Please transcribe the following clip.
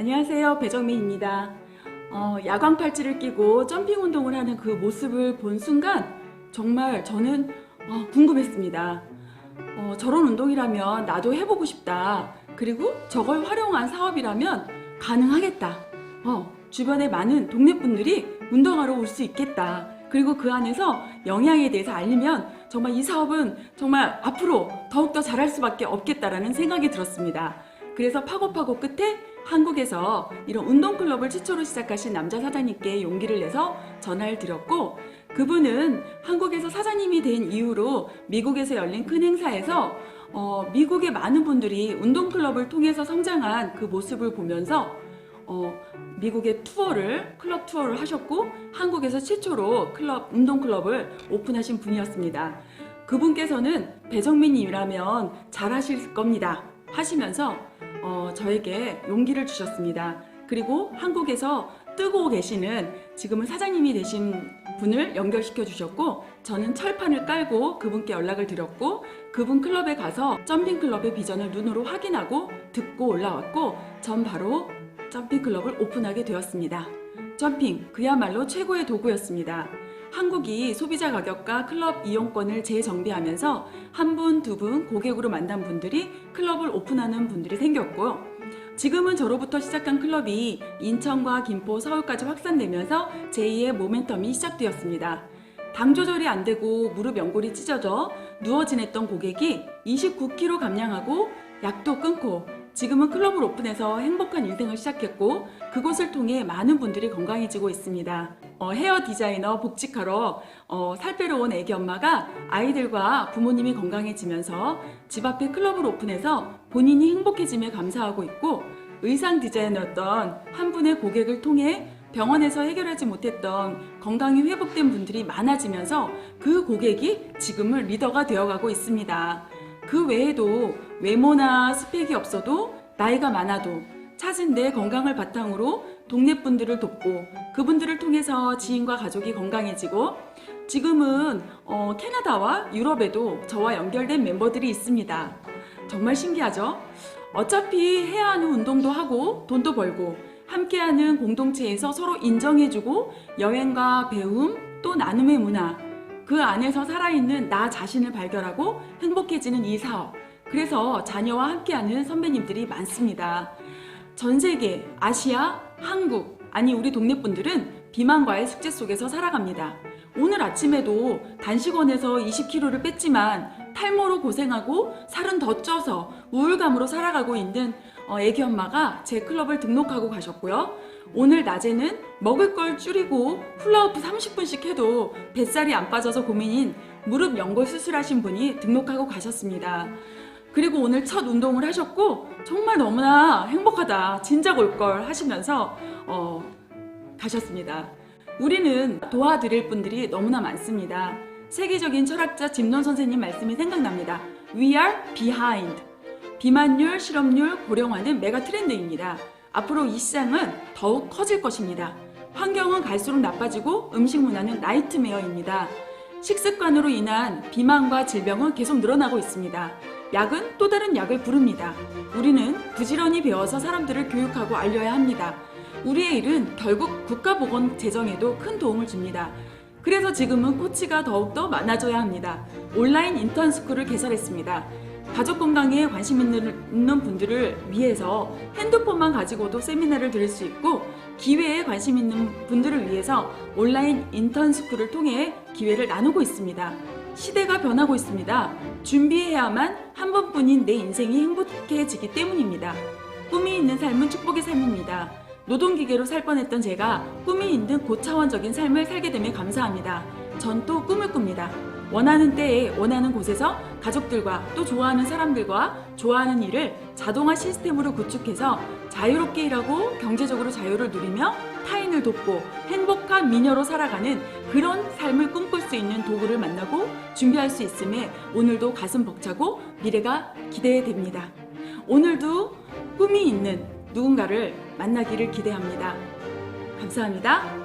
안녕하세요. 배정민입니다. 어, 야광 팔찌를 끼고 점핑 운동을 하는 그 모습을 본 순간 정말 저는 어, 궁금했습니다. 어, 저런 운동이라면 나도 해보고 싶다. 그리고 저걸 활용한 사업이라면 가능하겠다. 어, 주변에 많은 동네 분들이 운동하러 올 수 있겠다. 그리고 그 안에서 영양에 대해서 알리면 정말 이 사업은 정말 앞으로 더욱더 잘할 수밖에 없겠다라는 생각이 들었습니다. 그래서 파고파고 끝에 한국에서 이런 운동클럽을 최초로 시작하신 남자 사장님께 용기를 내서 전화를 드렸고 그분은 한국에서 사장님이 된 이후로 미국에서 열린 큰 행사에서 어, 미국의 많은 분들이 운동클럽을 통해서 성장한 그 모습을 보면서 어, 미국의 투어를 클럽 투어를 하셨고 한국에서 최초로 클럽 운동 클럽을 오픈하신 분이었습니다. 그분께서는 배정민님이라면 잘하실 겁니다 하시면서 어, 저에게 용기를 주셨습니다. 그리고 한국에서 뜨고 계시는 지금은 사장님이 되신 분을 연결시켜 주셨고 저는 철판을 깔고 그분께 연락을 드렸고 그분 클럽에 가서 점핑 클럽의 비전을 눈으로 확인하고 듣고 올라왔고 전 바로 점핑 클럽을 오픈하게 되었습니다. 점핑 그야말로 최고의 도구였습니다. 한국이 소비자 가격과 클럽 이용권을 재정비하면서 한 분, 두 분 고객으로 만난 분들이 클럽을 오픈하는 분들이 생겼고요. 지금은 저로부터 시작한 클럽이 인천과 김포, 서울까지 확산되면서 제2의 모멘텀이 시작되었습니다. 당 조절이 안 되고 무릎 연골이 찢어져 누워 지냈던 고객이 29kg 감량하고 약도 끊고 지금은 클럽을 오픈해서 행복한 인생을 시작했고 그곳을 통해 많은 분들이 건강해지고 있습니다. 어, 헤어 디자이너 복직하러 어, 살 빼러 온 애기 엄마가 아이들과 부모님이 건강해지면서 집 앞에 클럽을 오픈해서 본인이 행복해짐에 감사하고 있고 의상 디자이너였던 한 분의 고객을 통해 병원에서 해결하지 못했던 건강이 회복된 분들이 많아지면서 그 고객이 지금은 리더가 되어가고 있습니다. 그 외에도 외모나 스펙이 없어도 나이가 많아도 찾은 내 건강을 바탕으로 동네 분들을 돕고 그분들을 통해서 지인과 가족이 건강해지고 지금은 어, 캐나다와 유럽에도 저와 연결된 멤버들이 있습니다. 정말 신기하죠? 어차피 해야 하는 운동도 하고 돈도 벌고 함께하는 공동체에서 서로 인정해주고 여행과 배움 또 나눔의 문화 그 안에서 살아있는 나 자신을 발견하고 행복해지는 이 사업 그래서 자녀와 함께하는 선배님들이 많습니다. 전 세계, 아시아, 한국 아니 우리 동네 분들은 비만과의 숙제 속에서 살아갑니다. 오늘 아침에도 단식원에서 20kg를 뺐지만 탈모로 고생하고 살은 더 쪄서 우울감으로 살아가고 있는 어, 애기 엄마가 제 클럽을 등록하고 가셨고요. 오늘 낮에는 먹을 걸 줄이고 훌라후프 30분씩 해도 뱃살이 안 빠져서 고민인 무릎 연골 수술하신 분이 등록하고 가셨습니다. 그리고 오늘 첫 운동을 하셨고 정말 너무나 행복하다 진작 올 걸 하시면서 어, 가셨습니다. 우리는 도와드릴 분들이 너무나 많습니다. 세계적인 철학자 짐론 선생님 말씀이 생각납니다. We are behind. 비만율, 실업률 고령화는 메가 트렌드입니다. 앞으로 이 시장은 더욱 커질 것입니다. 환경은 갈수록 나빠지고 음식 문화는 나이트메어입니다. 식습관으로 인한 비만과 질병은 계속 늘어나고 있습니다. 약은 또 다른 약을 부릅니다. 우리는 부지런히 배워서 사람들을 교육하고 알려야 합니다. 우리의 일은 결국 국가보건 재정에도 큰 도움을 줍니다. 그래서 지금은 코치가 더욱더 많아져야 합니다. 온라인 인턴 스쿨을 개설했습니다. 가족 건강에 관심 있는 분들을 위해서 핸드폰만 가지고도 세미나를 들을 수 있고 기회에 관심 있는 분들을 위해서 온라인 인턴 스쿨을 통해 기회를 나누고 있습니다. 시대가 변하고 있습니다. 준비해야만 한 번뿐인 내 인생이 행복해지기 때문입니다. 꿈이 있는 삶은 축복의 삶입니다. 노동기계로 살 뻔했던 제가 꿈이 있는 고차원적인 삶을 살게 됨에 감사합니다. 전 또 꿈을 꿉니다. 원하는 때에 원하는 곳에서 가족들과 또 좋아하는 사람들과 좋아하는 일을 자동화 시스템으로 구축해서 자유롭게 일하고 경제적으로 자유를 누리며 타인을 돕고 행복한 미녀로 살아가는 그런 삶을 꿈꿀 수 있는 도구를 만나고 준비할 수 있음에 오늘도 가슴 벅차고 미래가 기대됩니다. 오늘도 꿈이 있는 누군가를 만나기를 기대합니다. 감사합니다.